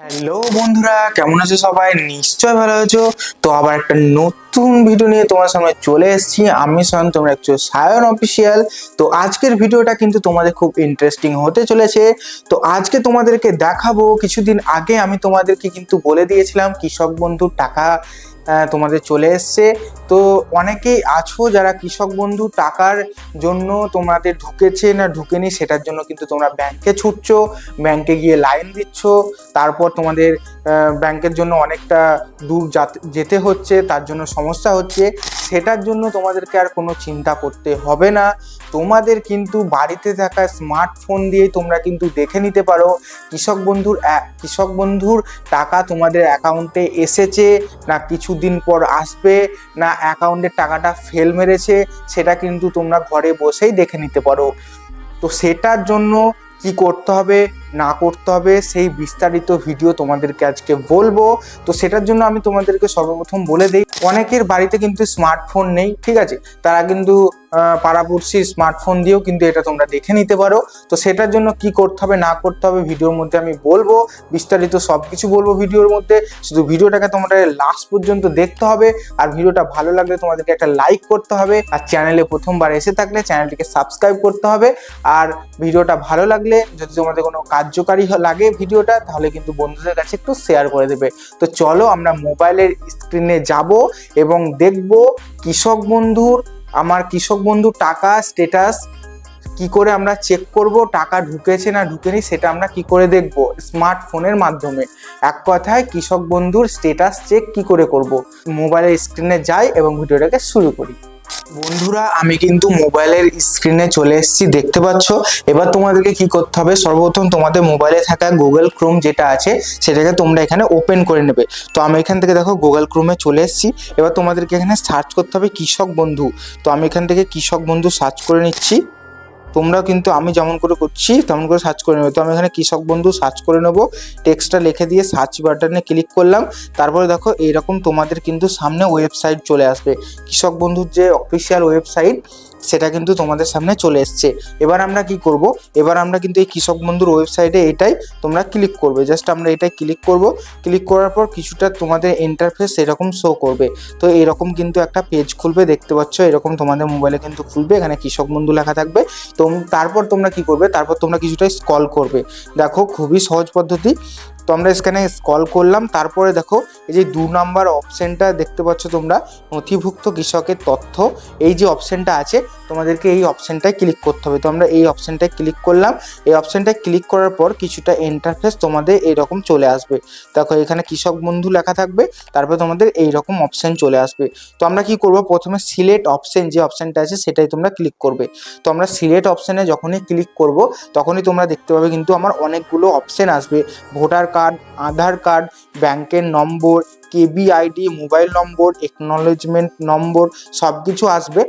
Hello বন্ধুরা কেমন আছো সবাই? নিশ্চয় ভালো আছো। তো আবার একটা নতুন ভিডিও নিয়ে তোমার সামনে চলে এসেছি। আমি সায়ন তোমরা একটু সায়ন অফিসিয়াল তো আজকের ভিডিওটা কিন্তু তোমাদের খুব ইন্টারেস্টিং হতে চলেছে। তো আজকে তোমাদেরকে দেখাবো, কিছুদিন আগে আমি তোমাদেরকে কিন্তু বলে দিয়েছিলাম, কৃষক বন্ধুর টাকা তোমাদের চলে এসছে। তো অনেকেই আছো যারা কৃষক বন্ধু, টাকার জন্য তোমাদের ঢুকেছে না ঢুকেনি, সেটার জন্য কিন্তু তোমরা ব্যাংকে ছুটছো ব্যাংকে গিয়ে লাইন দিচ্ছ। তারপর তোমাদের ব্যাংকের জন্য অনেকটা দূর যেতে হচ্ছে, তার জন্য সমস্যা হচ্ছে সেটার জন্য তোমাদেরকে আর কোনো চিন্তা করতে হবে না। তোমাদের কিন্তু বাড়িতে থাকা স্মার্টফোন দিয়েই তোমরা কিন্তু দেখে নিতে পারো। কৃষক বন্ধুর কৃষক বন্ধুর টাকা তোমাদের অ্যাকাউন্টে এসেছে, না কিছুদিন পর আসবে, না অ্যাকাউন্টের টাকাটা ফেল মেরেছে, সেটা কিন্তু তোমরা ঘরে বসেই দেখে নিতে পারো। তো সেটার জন্য কি করতে হবে? না করতে হবে সেই বিস্তারিত ভিডিও তোমাদেরকে আজকে বলব। তো সেটার জন্য আমি তোমাদেরকে সর্বপ্রথম বলে দিই অনেকের বাড়িতে কিন্তু স্মার্টফোন নেই ঠিক আছে? তারা কিন্তু আহ, পাড়াপড়শির স্মার্টফোন দিয়েও কিন্তু এটা তোমরা দেখে নিতে পারো। তো সেটার জন্য কি করতে হবে না করতে হবে ভিডিওর মধ্যে আমি বলব। বিস্তারিত সব কিছু বলব ভিডিওর মধ্যে। শুধু ভিডিওটাকে তোমাদের লাস্ট পর্যন্ত দেখতে হবে। আর ভিডিওটা ভালো লাগলে তোমাদেরকে একটা লাইক করতে হবে। আর চ্যানেলে প্রথমবার এসে থাকলে চ্যানেলটিকে সাবস্ক্রাইব করতে হবে। আর ভিডিওটা ভালো লাগলে যদি তোমাদের কোনো কার্যকারী লাগে ভিডিওটা, তাহলে কিন্তু বন্ধুদের কাছে একটু শেয়ার করে দেবে। তো চলো আমরা মোবাইলের স্ক্রিনে যাব এবং দেখব কৃষক বন্ধুর, আমার কৃষক বন্ধু টাকা স্টেটাস কি করে আমরা চেক করব, টাকা ঢুকেছে না ঢুকেনি সেটা আমরা কি করে দেখব স্মার্টফোনের মাধ্যমে। এক কথায় কৃষক বন্ধুর স্টেটাস চেক কি করে করব? মোবাইলের স্ক্রিনে যাই এবং ভিডিওটাকে শুরু করি। বন্ধুরা, আমি কিন্তু মোবাইলের স্ক্রিনে চলে এসেছি, দেখতে পাচ্ছ? এবার তোমাদেরকে কি করতে হবে? সর্বপ্রথম তোমাদের মোবাইলে থাকা গুগল ক্রোম যেটা আছে, সেটাকে তোমরা এখানে ওপেন করে নেবে। তো আমি এখান থেকে দেখো গুগল ক্রোমে চলে এসেছি। এবার তোমাদেরকে এখানে সার্চ করতে হবে কৃষক বন্ধু। তো আমি এখান থেকে কৃষক বন্ধু সার্চ করে নিচ্ছি। তোমরাও কিন্তু আমি যেমন করে করছি, তেমন করে সার্চ করে নেবে। তো আমি এখানে কৃষক বন্ধু সার্চ করে নেব। টেক্সটটা লিখে দিয়ে সার্চ বাটনে ক্লিক করলাম। তারপরে দেখো এইরকম তোমাদের কিন্তু সামনে ওয়েবসাইট চলে আসবে। কৃষক বন্ধুর যে অফিসিয়াল ওয়েবসাইট সেটা কিন্তু তোমাদের সামনে চলে এসছে। এবার আমরা কি করব? এবার আমরা কিন্তু এই কৃষক বন্ধুর ওয়েবসাইটে এটাই তোমরা ক্লিক করবে। জাস্ট আমরা এটাই ক্লিক করব। ক্লিক করার পর কিছুটা তোমাদের ইন্টারফেস এরকম শো করবে। তো এরকম কিন্তু একটা পেজ খুলবে, দেখতে পাচ্ছ? এরকম তোমাদের মোবাইলে কিন্তু খুলবে, এখানে কৃষক বন্ধু লেখা থাকবে। তো তারপর তোমরা কি করবে? তারপর তোমরা কিছুটা স্কল করবে। দেখো, খুবই সহজ পদ্ধতি। তো আমরা এখানে স্কল করলাম, তারপরে দেখো এই যে দু নাম্বার অপশানটা দেখতে পাচ্ছ তোমরা, নথিভুক্ত কৃষকের তথ্য, এই যে অপশনটা আছে, তোমাদেরকে এই অপশানটায় ক্লিক করতে হবে। তো আমরা এই অপশনটায় ক্লিক করলাম, এই অপশনটায় ক্লিক করার পর কিছুটা ইন্টারফেস তোমাদের এইরকম চলে আসবে। দেখো এখানে কৃষক বন্ধু লেখা থাকবে, তারপর তোমাদের এই রকম অপশান চলে আসবে। তো আমরা কি করব? প্রথমে সিলেট অপশান যে অপশনটা আছে সেটাই তোমরা ক্লিক করবে। তো আমরা সিলেট অপশানে যখনই ক্লিক করব, তখনই তোমরা দেখতে পাবে কিন্তু আমার অনেকগুলো অপশান আসবে। ভোটার কার্ড আধার কার্ড ব্যাংকের নম্বর কেবি আইডি মোবাইল নম্বর একনলেজমেন্ট নম্বর সব কিছু আসবে।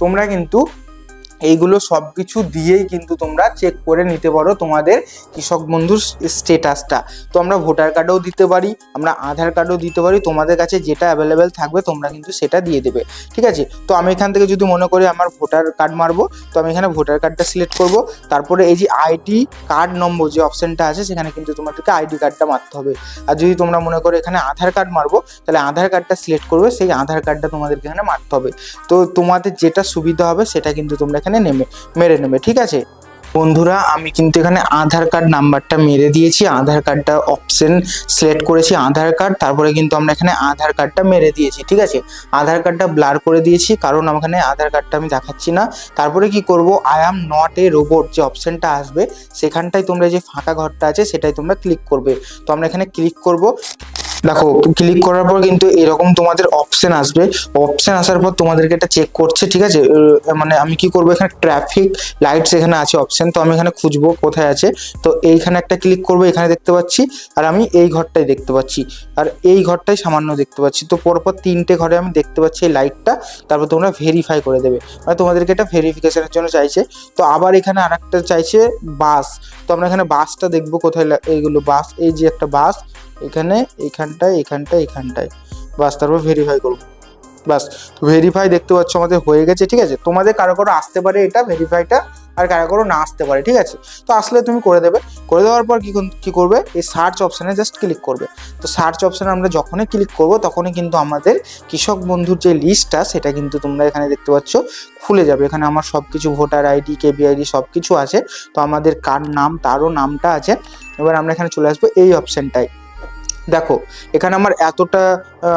তোমরা কিন্তু এইগুলো সব কিছু দিয়েই কিন্তু তোমরা চেক করে নিতে পারো তোমাদের কৃষক বন্ধুর স্টেটাসটা তো আমরা ভোটার কার্ডও দিতে পারি, আমরা আধার কার্ডও দিতে পারি, তোমাদের কাছে যেটা অ্যাভেলেবেল থাকবে তোমরা কিন্তু সেটা দিয়ে দেবে, ঠিক আছে? তো আমি এখান থেকে যদি মনে করি আমার ভোটার কার্ড মারবো, তো আমি এখানে ভোটার কার্ডটা সিলেক্ট করব, তারপরে এই যে আইডি কার্ড নম্বর যে অপশানটা আছে, সেখানে কিন্তু তোমাদেরকে আইডি কার্ডটা মারতে হবে। আর যদি তোমরা মনে করো এখানে আধার কার্ড মারবো, তাহলে আধার কার্ডটা সিলেক্ট করবে, সেই আধার কার্ডটা তোমাদেরকে এখানে মারতে হবে। তো তোমাদের যেটা সুবিধা হবে, সেটা কিন্তু তোমরা এখানে নেমে, মেরে নেবে, ঠিক আছে? বন্ধুরা, আমি কিন্তু এখানে আধার কার্ড নাম্বারটা মেরে দিয়েছি, আধার কার্ডটা অপশন সিলেক্ট করেছি, আধার কার্ড, তারপরে কিন্তু আমরা এখানে আধার কার্ডটা মেরে দিয়েছি, ঠিক আছে? আধার কার্ডটা ব্লার করে দিয়েছি, কারণ এখানে আধার কার্ডটা আমি দেখাচ্ছি না। তারপরে কি করব? I am not a robot যে অপশনটা আসবে, সেখানটায় তোমরা যে ফাঁকা ঘরটা আছে সেটাই তোমরা ক্লিক করবে। তো আমরা এখানে ক্লিক করব। দেখো ক্লিক করার পর কিন্তু এরকম তোমাদের অপশন আসবে। অপশন আসার পর তোমাদেরকে এটা চেক করছে, ঠিক আছে? মানে আমি কি করব? এখানে ট্রাফিক লাইটস এখানে আছে অপশন তো আমি এখানে খুঁজবো কোথায় আছে। তো এইখানে একটা ক্লিক করব, এখানে দেখতে পাচ্ছি, আর আমি এই ঘরটাই দেখতে পাচ্ছি। আর এই ঘরটাই সামান্য দেখতে পাচ্ছি। তো পরপর তিনটে ঘরে আমি দেখতে পাচ্ছি এই লাইটটা তারপর তোমরা ভেরিফাই করে দেবে। মানে তোমাদেরকে এটা ভেরিফিকেশনের জন্য চাইছে। তো আবার এখানে আরেকটা চাইছে বাস তো আমরা এখানে বাসটা দেখব কোথায় এইগুলো বাস এই যে একটা বাস এখানে এইখানটায় এখানটায় এখানটায়। বাস, তারপর ভেরিফাই করব। বাস ভেরিফাই দেখতে পাচ্ছ আমাদের হয়ে গেছে, ঠিক আছে? তোমাদের কারও কারও আসতে পারে এটা ভেরিফাইটা আর কারও কারও না আসতে পারে, ঠিক আছে? তো আসলে তুমি করে দেবে। করে দেওয়ার পর কি কি করবে? এই সার্চ অপশানে জাস্ট ক্লিক করবে। তো সার্চ অপশানে আমরা যখনই ক্লিক করব, তখনই কিন্তু আমাদের কৃষক বন্ধুর যে লিস্টটা সেটা কিন্তু তোমরা এখানে দেখতে পাচ্ছ, খুলে যাবে। এখানে আমার সব কিছু ভোটার আইডি কেবিআইডি সব কিছু আছে। তো আমাদের কার নাম, তারও নামটা আছে। এবার আমরা এখানে চলে আসব এই অপশানটায় দেখো এখানে আমার এতটা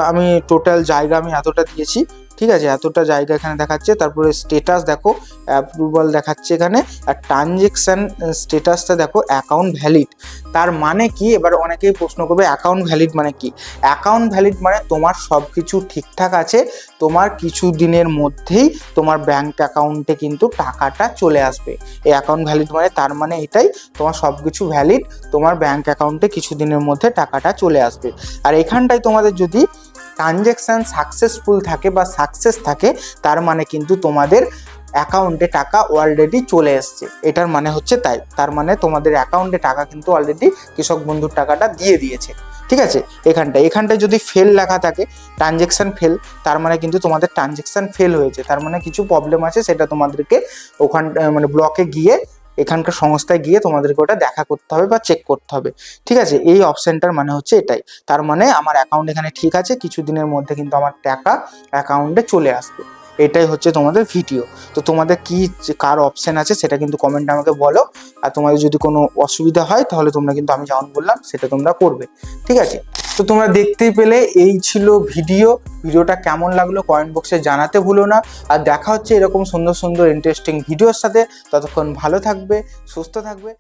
আমি টোটাল জায়গা আমি এতটা দিয়েছি। ঠিক আছে? এতটা জায়গা এখানে দেখাচ্ছে। তারপরে স্টেটাস দেখো অ্যাপ্রুভাল দেখাচ্ছে এখানে। আর ট্রানজেকশন স্টেটাসটা দেখো অ্যাকাউন্ট ভ্যালিড তার মানে কি? এবার অনেকেই প্রশ্ন করবে অ্যাকাউন্ট ভ্যালিড মানে কি? অ্যাকাউন্ট ভ্যালিড মানে তোমার সব কিছু ঠিকঠাক আছে, তোমার কিছু দিনের মধ্যেই তোমার ব্যাংক অ্যাকাউন্টে কিন্তু টাকাটা চলে আসবে। এই অ্যাকাউন্ট ভ্যালিড মানে তার মানে এটাই, তোমার সব কিছু ভ্যালিড তোমার ব্যাংক অ্যাকাউন্টে কিছু দিনের মধ্যে টাকাটা চলে আসবে। আর এখানটায় তোমাদের যদি ট্রানজ্যাকশান সাকসেসফুল থাকে বা সাকসেস থাকে, তার মানে কিন্তু তোমাদের অ্যাকাউন্টে টাকা অলরেডি চলে এসছে। এটার মানে হচ্ছে তাই। তার মানে তোমাদের অ্যাকাউন্টে টাকা কিন্তু অলরেডি কৃষক বন্ধুর টাকাটা দিয়ে দিয়েছে। ঠিক আছে? এখানটায়। এখানটায় যদি ফেল লেখা থাকে ট্রানজ্যাকশান ফেল তার মানে কিন্তু তোমাদের ট্রানজ্যাকশান ফেল হয়েছে। তার মানে কিছু প্রবলেম আছে, সেটা তোমাদেরকে ওখান মানে ব্লকে গিয়ে এখানকার সংস্থায় গিয়ে তোমাদেরকে ওটা দেখা করতে হবে বা চেক করতে হবে। ঠিক আছে? এই অপশানটার মানে হচ্ছে এটাই। তার মানে আমার অ্যাকাউন্ট এখানে ঠিক আছে কিছু দিনের মধ্যে কিন্তু আমার টাকা অ্যাকাউন্টে চলে আসবে। এটাই হচ্ছে তোমাদের ভিডিও তো তোমাদের কি কার অপশান আছে সেটা কিন্তু কমেন্টে আমাকে বলো। আর তোমাদের যদি কোনো অসুবিধা হয় তাহলে তোমরা কিন্তু আমি যেমন বললাম সেটা তোমরা করবে। ঠিক আছে? তো তোমরা দেখতেই পেলে, এই ছিল ভিডিও। ভিডিওটা কেমন লাগল কমেন্ট বক্সে জানাতে ভুলো না। আর দেখা হচ্ছে এরকম সুন্দর সুন্দর ইন্টারেস্টিং ভিডিওর সাথে। ততক্ষণ ভালো থাকবে, সুস্থ থাকবে।